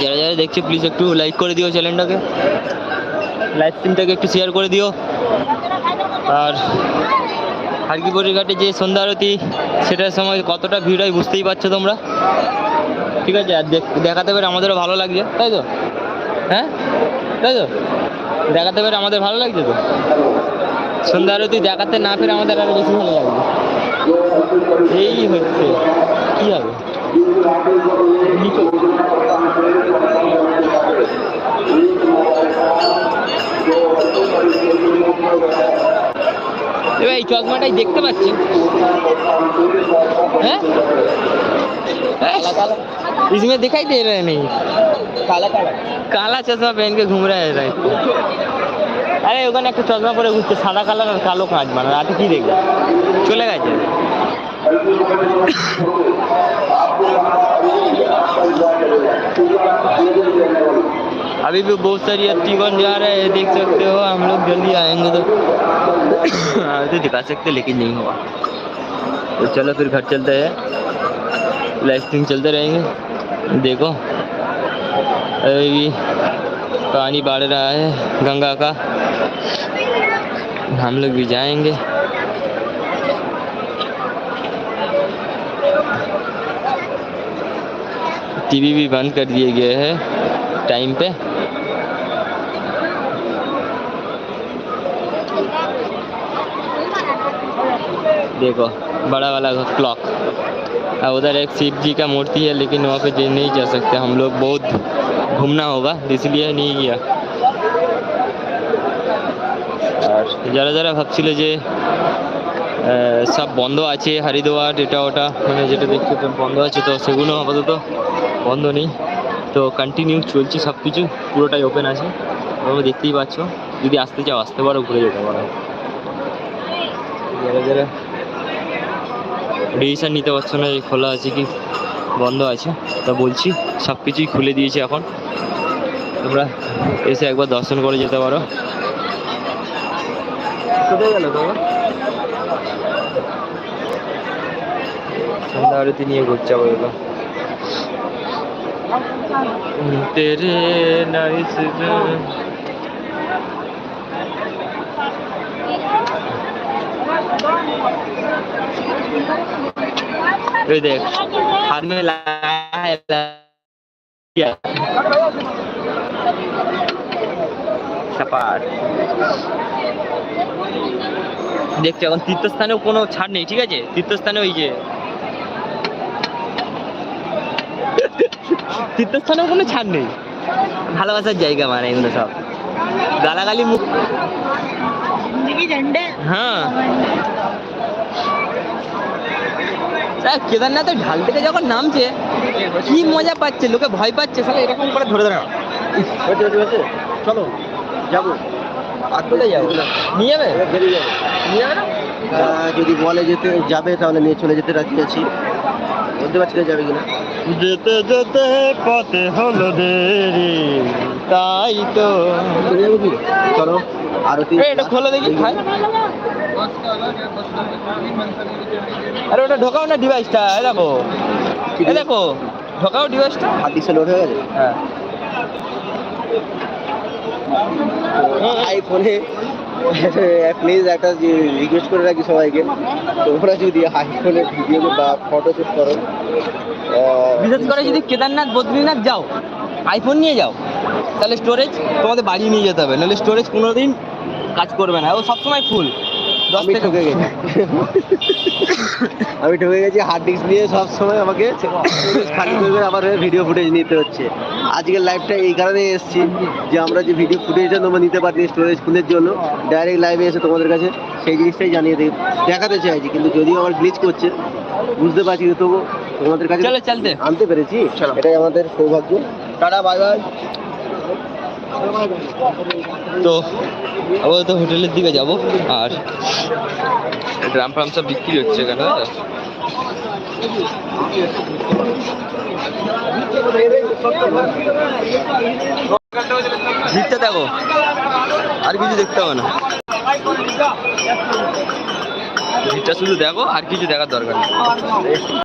যারা যারা দেখছে প্লিজ একটু লাইক করে দিও চ্যানেলটাকে লাইভ স্ট্রিমটাকে একটু শেয়ার করে দিও। আর হারকিপুরের ঘাটে যে সন্ধ্যা আরতি, সেটার সময় কতটা ভিড় হয় বুঝতেই পারছ তোমরা? ঠিক আছে, আর দেখ- দেখাতে পেরে আমাদেরও ভালো লাগছে, তাই তো? হ্যাঁ? তাই তো? দেখাতে পেরে আমাদের ভালো লাগছে তো? সন্ধ্যা আরতি দেখাতে না পেরে আমাদের আরও বেশি ভালো লাগছে এই देखते इसमें दिखाई दे रहे नहीं काला काला काला चश्मा पहन के घूम रहा है আরে ওখানে একটা চশমা পরে ঘুরছে সাদা কালার আর কালো কাঁচ বানা রাতে কি দেখবে চলে গেছে अभी भी बहुत सारी यात्रीगण जा रहे हैं देख सकते हो हम लोग जल्दी आएंगे तो हाँ, तो दिखा सकते लेकिन नहीं हुआ तो चलो फिर घर चलते हैं लाइव स्ट्रीम चलते रहेंगे देखो अभी पानी बढ़ रहा है गंगा का हम लोग भी जाएँगे। टीवी भी बंद कर दिए गए हैं टाइम पे। देखो, बड़ा वाला क्लॉक उधर एक शिव जी का मूर्ति है, लेकिन वहाँ पे नहीं जा सकते। हम लोग बहुत घूमना होगा, इसलिए नहीं गया। আর যারা যারা ভাবছিল যে সব বন্ধ আছে হরিদ্বার, এটা ওটা মানে যেটা দেখছ বন্ধ আছে, তো সেগুলো আপাতত বন্ধ নেই। তো কন্টিনিউ চলছে সব কিছু পুরোটাই ওপেন আছে। তোমরা দেখতেই পাচ্ছ, যদি আসতে চাও, আসতে পারো, ঘুরে যেতে পারো। যারা যারা ডিসিশন নিতে পারছ না যে খোলা আছে কি, বন্ধ আছে, তা বলছি সব কিছুই খুলে দিয়েছে এখন। তোমরা এসে একবার দর্শন করে যেতে পারো। কোথায় গেল তোমার সন্ধ্যা আরতি নিয়ে ঘুরছে আবার এগুলো তেরে নাইস ওই দেখ हाथ में लगाया है क्या সাপাট দেখছি, এখন তীর্থস্থানেও কোনো ছাড় নেই, ঠিক আছে? তীর্থস্থানে ওই যে তীর্থস্থানেও কোনো ছাড় নেই। ভালোবাসার জায়গা মানে এগুলো সব। গালাগালি মুখ হ্যাঁ। কেদারনাথের ঢাল থেকে যখন নামছে, কি মজা পাচ্ছে, লোকে ভয় পাচ্ছে তাহলে এরকম করে ধরে ধরে চলো, যাব। আর কোথায় যাব। নিয়ে যাবে? নিয়ে যাবে না? যদি বলে যেতে যাবে তাহলে নিয়ে চলে যেতে রাজি আছি। বলতে পারছি না যাবে কিনা। যেতে যেতে পথে হলো দেরি তাই তো। চলে আরতি এটা খোলো দেখি ভাই। আরে ওটা ঢোকাও না ডিভাইসটা এই দেখো। এই দেখো ঢোকাও ডিভাইসটা হাত দিচ্ছে লোড হয়ে গেছে? হ্যাঁ। আইফোনে প্লিজ একটা রিকোয়েস্ট করে রাখি সবাইকে তোমরা যদি আইফোনে ভিডিও বা ফটো শ্যুট করো বিশেষ করে যদি কেদারনাথ, বদ্রীনাথ যাও আইফোন নিয়ে যাও, তাহলে স্টোরেজ তোমাদের বাড়ি নিয়ে যেতে হবে, নাহলে স্টোরেজ কোনো দিন কাজ করবে না, ও সবসময় ফুল আমি ঠকে গেছি। আমি ঠকে গেছি হার্ড ডিস্ক নিয়ে সব সময় আমাকে খালি করে আবার ভিডিও ফুটেজ নিতে হচ্ছে। আজকের লাইভটা এই কারণে এসেছি যে আমরা যে ভিডিও ফুটেজটা তোমরা নিতে পারি স্টোরেজ ফুলের জন্য ডাইরেক্ট লাইভে এসে তোমাদের কাছে সেই জিনিসটাই জানিয়ে দিই দেখাতে চাইছি। কিন্তু যদিও আমার গ্লিচ করছে বুঝতে পারছি তবু তোমাদের কাছে আনতে পেরেছি। এটাই আমাদের সৌভাগ্য। টাটা বাই বাই তো আপাতত হোটেলের দিকে যাব, আর ড্রাম ফ্রাম সব বিক্রি হচ্ছে এখানে ভিড়টা দেখো, আর কিছু দেখতে হবে না। ভিড়টা শুধু দেখো, আর কিছু দেখার দরকার নেই।